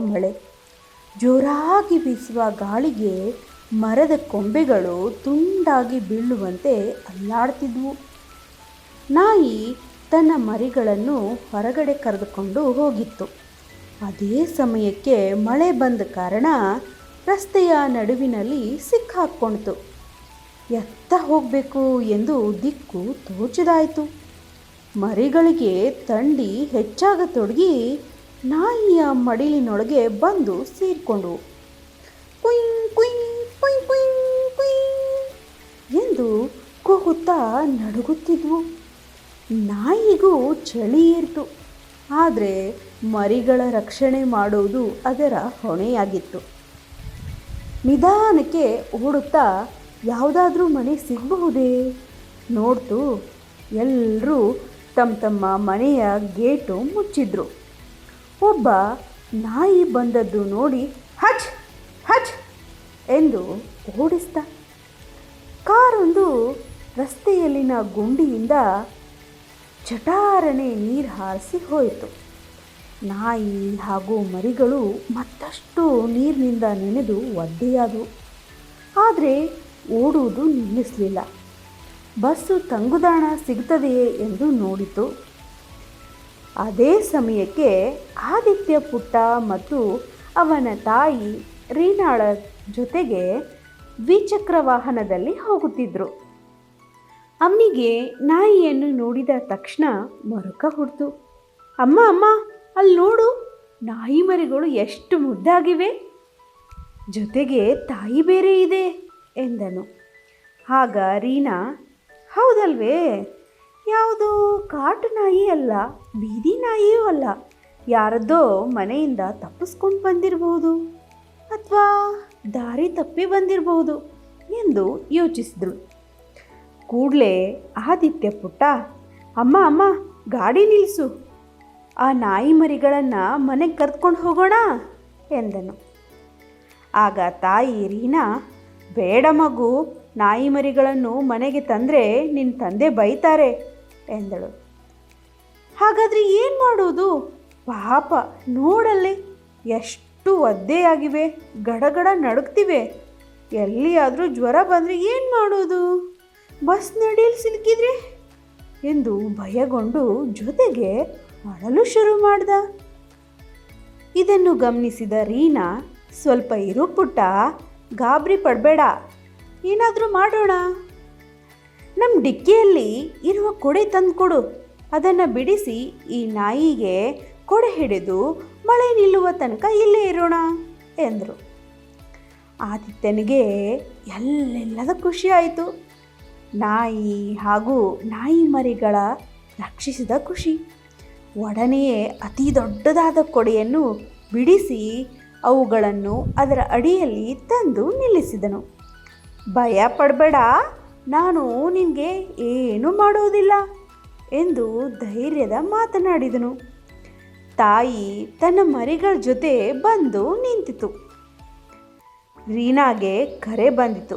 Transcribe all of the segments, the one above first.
ಮಳೆ. ಜೋರಾಗಿ ಬೀಸುವ ಗಾಳಿಗೆ ಮರದ ಕೊಂಬೆಗಳು ತುಂಡಾಗಿ ಬೀಳುವಂತೆ ಅಲ್ಲಾಡ್ತಿದ್ವು. ನಾಯಿ ತನ್ನ ಮರಿಗಳನ್ನು ಹೊರಗಡೆ ಕರೆದುಕೊಂಡು ಹೋಗಿತ್ತು. ಅದೇ ಸಮಯಕ್ಕೆ ಮಳೆ ಬಂದ ಕಾರಣ ರಸ್ತೆಯ ನಡುವಿನಲ್ಲಿ ಸಿಕ್ಕಾಕ್ಕೊಂಡಿತು. ಎತ್ತ ಹೋಗಬೇಕು? ಎಂದು ದಿಕ್ಕು ತೋಚದಾಯಿತು. ಮರಿಗಳಿಗೆ ಥಂಡಿ ಹೆಚ್ಚಾಗತೊಡಗಿ ನಾಯಿಯ ಮಡಿಲಿನೊಳಗೆ ಬಂದು ಸೇರಿಕೊಂಡು ಕುಯಿಂಗ್ ಕುಯಿಂಗ್ ಕುಯಿಂಗ್ ಕುಯಿಂಗ್ ಕುಯಿಂಗ್ ಎಂದು ಕೂಗುತ್ತಾ ನಡುಗುತ್ತಿದ್ವು. ನಾಯಿಗೂ ಚಳಿ ಇರ್ತು. ಆದರೆ ಮರಿಗಳ ರಕ್ಷಣೆ ಮಾಡುವುದು ಅದರ ಹೊಣೆಯಾಗಿತ್ತು. ನಿಧಾನಕ್ಕೆ ಓಡುತ್ತಾ ಯಾವುದಾದ್ರೂ ಮನೆ ಸಿಗಬಹುದೇ? ನೋಡ್ತು. ಎಲ್ಲರೂ ತಮ್ಮ ತಮ್ಮ ಮನೆಯ ಗೇಟು ಮುಚ್ಚಿದ್ರು. ಒಬ್ಬ ನಾಯಿ ಬಂದದ್ದು ನೋಡಿ ಹಚ್ ಹಚ್ ಎಂದು ಓಡಿಸ್ದ. ಕಾರೊಂದು ರಸ್ತೆಯಲ್ಲಿನ ಗುಂಡಿಯಿಂದ ಚಟಾರನೆ ನೀರು ಹಾರಿಸಿ ಹೋಯಿತು. ನಾಯಿ ಹಾಗೂ ಮರಿಗಳು ಮತ್ತಷ್ಟು ನೀರಿನಿಂದ ನೆನೆದು ಒದ್ದೆಯಾದವು. ಆದರೆ ಓಡುವುದು ನಿಲ್ಲಿಸಲಿಲ್ಲ. ಬಸ್ಸು ತಂಗುದಾಣ ಸಿಗ್ತದೆಯೇ ಎಂದು ನೋಡಿತು. ಅದೇ ಸಮಯಕ್ಕೆ ಆದಿತ್ಯ ಪುಟ್ಟ ಮತ್ತು ಅವನ ತಾಯಿ ರೀನಾಳ ಜೊತೆಗೆ ದ್ವಿಚಕ್ರ ವಾಹನದಲ್ಲಿ ಹೋಗುತ್ತಿದ್ದರು ಅಮ್ಮಿಗೆ ನಾಯಿಯನ್ನು ನೋಡಿದ ತಕ್ಷಣ ಮರುಕ ಹುಡ್ತು. ಅಮ್ಮ ಅಮ್ಮ ಅಲ್ಲಿ ನೋಡು, ನಾಯಿ ಮರಿಗಳು ಎಷ್ಟು ಮುದ್ದಾಗಿವೆ. ಜೊತೆಗೆ ತಾಯಿ ಬೇರೆ ಇದೆ ಎಂದನು. ಆಗ ರೀನಾ, ಹೌದಲ್ವೇ ಯಾವುದು? ಕಾಟು ನಾಯಿ ಅಲ್ಲ, ಬೀದಿ ನಾಯಿಯೂ ಅಲ್ಲ. ಯಾರದ್ದೋ ಮನೆಯಿಂದ ತಪ್ಪಿಸ್ಕೊಂಡು ಬಂದಿರಬಹುದು ಅಥವಾ ದಾರಿ ತಪ್ಪಿ ಬಂದಿರಬಹುದು ಎಂದು ಯೋಚಿಸಿದಳು ಕೂಡಲೇ ಆದಿತ್ಯ ಪುಟ್ಟ, ಅಮ್ಮ ಅಮ್ಮ, ಗಾಡಿ ನಿಲ್ಲಿಸು ಆ ನಾಯಿ ಮರಿಗಳನ್ನು ಮನೆಗೆ ಕರ್ಕೊಂಡು ಹೋಗೋಣ? ಎಂದನು. ಆಗ ತಾಯಿ ರೀನಾ, ಬೇಡ ಮಗು, ನಾಯಿ ಮರಿಗಳನ್ನು ಮನೆಗೆ ತಂದರೆ ನಿನ್ನ ತಂದೆ ಬೈತಾರೆ. ಎಂದಳು. ಹಾಗಾದರೆ ಏನು ಮಾಡೋದು? ಪಾಪ, ನೋಡಲ್ಲಿ ಎಷ್ಟು ಒದ್ದೆಯಾಗಿವೆ, ಗಡಗಡ ನಡುಕ್ತಿವೆ ಎಲ್ಲಿಯಾದರೂ ಜ್ವರ ಬಂದರೆ ಏನು ಮಾಡೋದು? ಬಸ್ ನಡೀಲಿ ಸಿಲುಕಿದ್ರೆ? ಎಂದು ಭಯಗೊಂಡು ಜೊತೆಗೆ ಅಳಲು ಶುರು ಮಾಡ್ದ. ಇದನ್ನು ಗಮನಿಸಿದ ರೀನಾ, ಸ್ವಲ್ಪ ಇರು ಪುಟ್ಟ ಗಾಬರಿ ಪಡಬೇಡ, ಏನಾದರೂ ಮಾಡೋಣ. ನಮ್ಮ ಡಿಕ್ಕಿಯಲ್ಲಿ ಇರುವ ಕೊಡೆ ತಂದುಕೊಡು. ಅದನ್ನು ಬಿಡಿಸಿ ಈ ನಾಯಿಗೆ ಕೊಡೆ ಹಿಡಿದು ಮಳೆ ನಿಲ್ಲುವ ತನಕ ಇಲ್ಲೇ ಇರೋಣ ಎಂದರು. ಆದಿತ್ಯನಿಗೆ ಎಲ್ಲೆಲ್ಲದ ಖುಷಿಯಾಯಿತು ನಾಯಿ ಹಾಗೂ ನಾಯಿ ಮರಿಗಳ ರಕ್ಷಿಸಿದ ಖುಷಿ. ಒಡನೆಯೇ ಅತಿ ದೊಡ್ಡದಾದ ಕೊಡೆಯನ್ನು ಬಿಡಿಸಿ ಅವುಗಳನ್ನು ಅದರ ಅಡಿಯಲ್ಲಿ ತಂದು ನಿಲ್ಲಿಸಿದನು. ಭಯ ಪಡಬೇಡ. ನಾನು ನಿನಗೆ ಏನೂ ಮಾಡುವುದಿಲ್ಲ ಎಂದು ಧೈರ್ಯದ ಮಾತನಾಡಿದನು. ತಾಯಿ ತನ್ನ ಮರಿಗಳ ಜೊತೆ ಬಂದು ನಿಂತಿತು. ರೀನಾಗೆ ಕರೆ ಬಂದಿತು.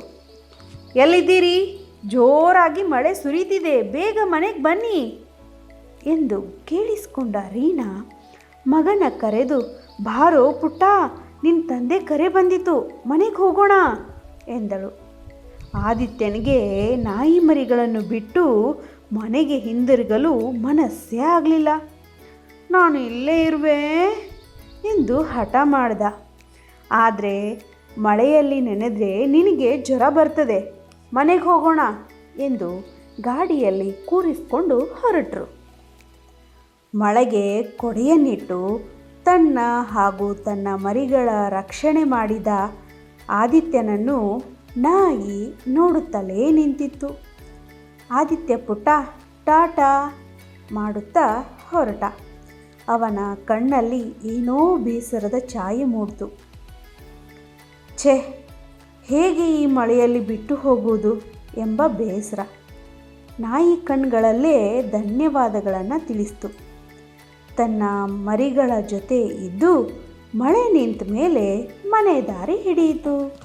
ಎಲ್ಲಿದ್ದೀರಿ? ಜೋರಾಗಿ ಮಳೆ ಸುರಿತಿದೆ. ಬೇಗ ಮನೆಗೆ ಬನ್ನಿ ಎಂದು ಕೇಳಿಸ್ಕೊಂಡ ರೀನಾ, ಮಗನ ಕರೆದು, ಬಾರೋ ಪುಟ್ಟ ನಿನ್ನ ತಂದೆ ಕರೆ ಬಂದಿತು. ಮನೆಗೆ ಹೋಗೋಣ ಎಂದಳು. ಆದಿತ್ಯನಿಗೆ ನಾಯಿ ಮರಿಗಳನ್ನು ಬಿಟ್ಟು ಮನೆಗೆ ಹಿಂದಿರುಗಲು ಮನಸ್ಸೇ ಆಗಲಿಲ್ಲ. ನಾನು ಇಲ್ಲೇ ಇರುವೆ ಎಂದು ಹಠ ಮಾಡ್ದ. ಆದರೆ ಮಳೆಯಲ್ಲಿ ನೆನೆದ್ರೆ ನಿನಗೆ ಜ್ವರ ಬರ್ತದೆ. ಮನೆಗೆ ಹೋಗೋಣ ಎಂದು ಗಾಡಿಯಲ್ಲಿ ಕೂರಿಸ್ಕೊಂಡು ಹೊರಟರು. ಮಳೆಗೆ ಕೊಡೆಯನ್ನಿಟ್ಟು ತನ್ನ ಹಾಗೂ ತನ್ನ ಮರಿಗಳ ರಕ್ಷಣೆ ಮಾಡಿದ ಆದಿತ್ಯನನ್ನು ನಾಯಿ ನೋಡುತ್ತಲೇ ನಿಂತಿತ್ತು. ಆದಿತ್ಯ ಪುಟ್ಟ ಟಾಟಾ ಮಾಡುತ್ತಾ ಹೊರಟ. ಅವನ ಕಣ್ಣಲ್ಲಿ ಏನೋ ಬೇಸರದ ಛಾಯೆ ಮೂಡಿತು. ಛೇ, ಹೇಗೆ ಈ ಮಳೆಯಲ್ಲಿ ಬಿಟ್ಟು ಹೋಗುವುದು ಎಂಬ ಬೇಸರ. ನಾಯಿ ಕಣ್ಗಳಲ್ಲೇ ಧನ್ಯವಾದಗಳನ್ನು ತಿಳಿಸ್ತು. ತನ್ನ ಮರಿಗಳ ಜೊತೆ ಇದ್ದು ಮಳೆ ನಿಂತ ಮೇಲೆ ಮನೆ ದಾರಿ ಹಿಡಿಯಿತು.